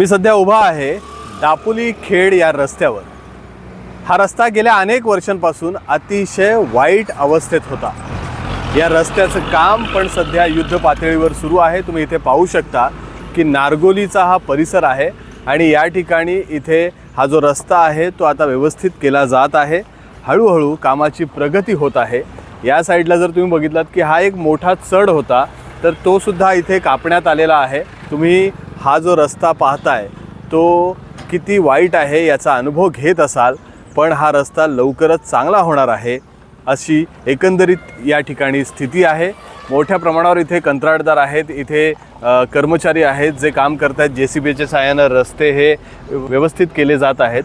मी सध्या उभा आहे दापोली खेड या रस्त्यावर. हा रस्ता गेल्या अनेक वर्षांपासून अतिशय वाईट अवस्थेत होता. या रस्त्याचं काम पण सध्या युद्ध पातळीवर सुरू आहे. तुम्ही इथे पाहू शकता की नारगोलीचा हा परिसर आहे आणि या ठिकाणी इथे हा जो रस्ता आहे तो आता व्यवस्थित केला जात आहे. हळूहळू कामाची प्रगती होत आहे. या साईडला जर तुम्ही बघितलात की हा एक मोठा चढ होता तर तो सुद्धा इथे कापण्यात आलेला आहे. तुम्ही हा जो रस्ता पाहताय तो किती वाईट आहे याचा अनुभव घेत असाल पण हा रस्ता लवकरच चांगला होणार आहे अशी एकंदरीत या ठिकाणी स्थिती आहे. मोठ्या प्रमाणावर इथे कंत्राटदार आहेत इथे कर्मचारी आहेत जे काम करत आहेत जे सी बीच्या सहाय्यानं रस्ते हे व्यवस्थित केले जात आहेत.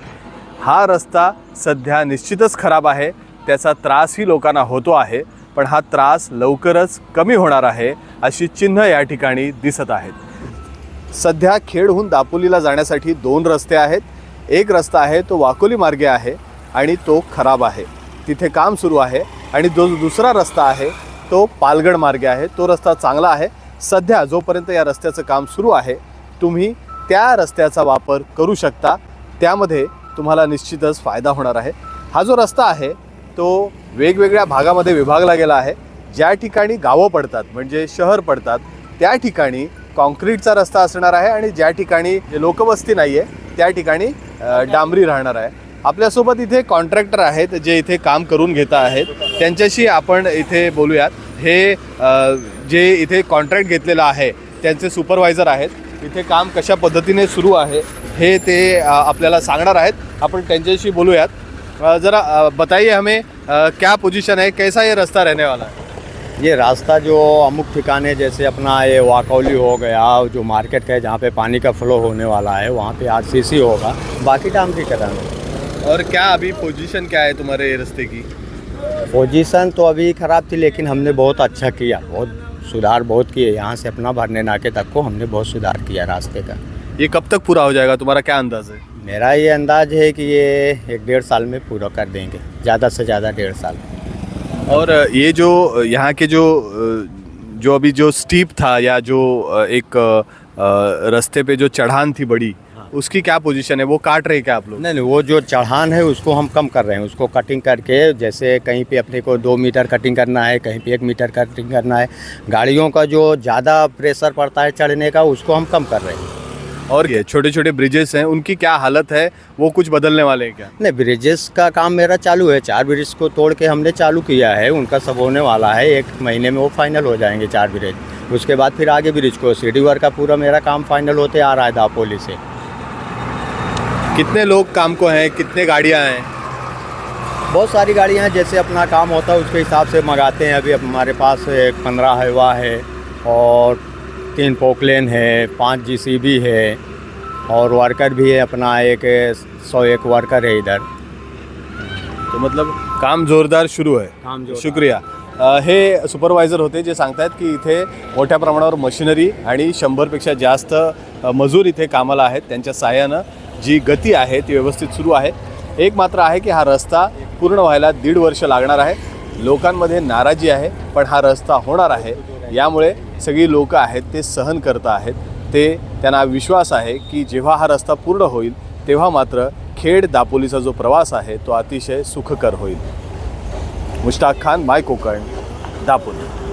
हा रस्ता सध्या निश्चितच खराब आहे त्याचा त्रासही लोकांना होतो आहे पण हा त्रास लवकरच कमी होणार आहे अशी चिन्ह या ठिकाणी दिसत आहेत. सध्या खेडहून दापोलीला जाण्यासाठी दोन रस्ते आहेत. एक रस्ता आहे तो वाकोली मार्गे आहे आणि तो खराब आहे. तिथे काम सुरू आहे आणि जो दुसरा रस्ता आहे तो पालगड मार्गे आहे. तो रस्ता चांगला आहे. सध्या जोपर्यंत या रस्त्याचं काम सुरू आहे तुम्ही त्या रस्त्याचा वापर करू शकता. त्यामध्ये तुम्हाला निश्चितच फायदा होणार आहे. हा जो रस्ता आहे तो वेगवेगळ्या भागामध्ये विभागला गेला आहे. ज्या ठिकाणी गावं पडतात म्हणजे शहर पडतात त्या ठिकाणी कॉन्क्रीटचा रस्ता असणार आहे आणि ज्या ठिकाणी लोकवस्ती नाही आहे त्या ठिकाणी डांबरी राहणार आहे. आपल्यासोबत इथे कॉन्ट्रॅक्टर आहेत जे इथे काम करून घेत आहेत. त्यांच्याशी आपण इथे बोलूयात. हे जे इथे कॉन्ट्रॅक्ट घेतलेलं आहे त्यांचे सुपरवायझर आहेत. इथे काम कशा पद्धतीने सुरू आहे हे ते आपल्याला सांगणार आहेत. आपण त्यांच्याशी बोलूयात. जरा बताइए हमें क्या पोजीशन है कैसा ये रास्ता रहने वाला है? ये रास्ता जो अमुक ठिकाने जैसे अपना ये वाकौली हो गया जो मार्केट है जहाँ पे पानी का फ्लो होने वाला है वहाँ पे आरसीसी होगा। बाकी काम डामरीकरण है। और क्या अभी पोजीशन क्या है तुम्हारे रास्ते की? पोजीशन तो अभी ख़राब थी लेकिन हमने बहुत अच्छा किया। बहुत सुधार बहुत किए। यहाँ से अपना भरने नाके तक को हमने बहुत सुधार किया रास्ते का। ये कब तक पूरा हो जाएगा? तुम्हारा क्या अंदाज है? मेरा ये अंदाज है कि ये एक डेढ़ साल में पूरा कर देंगे। ज़्यादा से ज़्यादा डेढ़ साल। और ये जो यहाँ के जो जो अभी जो स्टीप था या जो एक रास्ते पे जो चढ़ान थी बड़ी उसकी क्या पोजीशन है? वो काट रहे क्या आप लोग? नहीं नहीं वो जो चढ़ान है उसको हम कम कर रहे हैं। उसको कटिंग करके जैसे कहीं पे अपने को दो मीटर कटिंग करना है कहीं पे एक मीटर कटिंग करना है गाड़ियों का जो ज़्यादा प्रेशर पड़ता है चढ़ने का उसको हम कम कर रहे हैं। और ये छोटे छोटे ब्रिजेस हैं उनकी क्या हालत है? वो कुछ बदलने वाले हैं क्या? नहीं ब्रिजेस का काम मेरा चालू है। चार ब्रिज को तोड़ के हमने चालू किया है। उनका सब होने वाला है। एक महीने में वो फाइनल हो जाएँगे चार ब्रिज उसके बाद फिर आगे ब्रिज को सी वर्क का पूरा मेरा काम फाइनल होते आ रहा है दापोली से। कितने लोग काम को हैं? कितने गाड़ियाँ हैं? बहुत सारी गाड़ियाँ हैं जैसे अपना काम होता है उसके हिसाब से मंगाते हैं। अभी हमारे पास पंद्रह हवा है और तीन पोकलेन है पांच जीसीबी है और वर्कर भी है अपना एक सौ एक वर्कर है इधर। तो मतलब काम जोरदार सुरू आहे काम जोरदार. शुक्रिया। अ, हे सुपरवायझर होते जे सांगतायत की इथे मोठ्या प्रमाणावर मशिनरी आणि शंभरपेक्षा जास्त अ, मजूर इथे कामाला आहेत. त्यांच्या साह्यानं जी गती आहे ती व्यवस्थित सुरू आहे. एक मात्र आहे की हा रस्ता पूर्ण व्हायला दीड वर्ष लागणार आहे. लोकांमध्ये नाराजी आहे पण हा रस्ता होणार आहे. यामुळे सगळी लोकं आहेत ते सहन करत आहेत. ते त्यांना विश्वास आहे की जेव्हा हा रस्ता पूर्ण होईल तेव्हा मात्र खेड दापोलीचा जो प्रवास आहे तो अतिशय सुखकर होईल. मुश्ताक खान माय कोकण दापोली.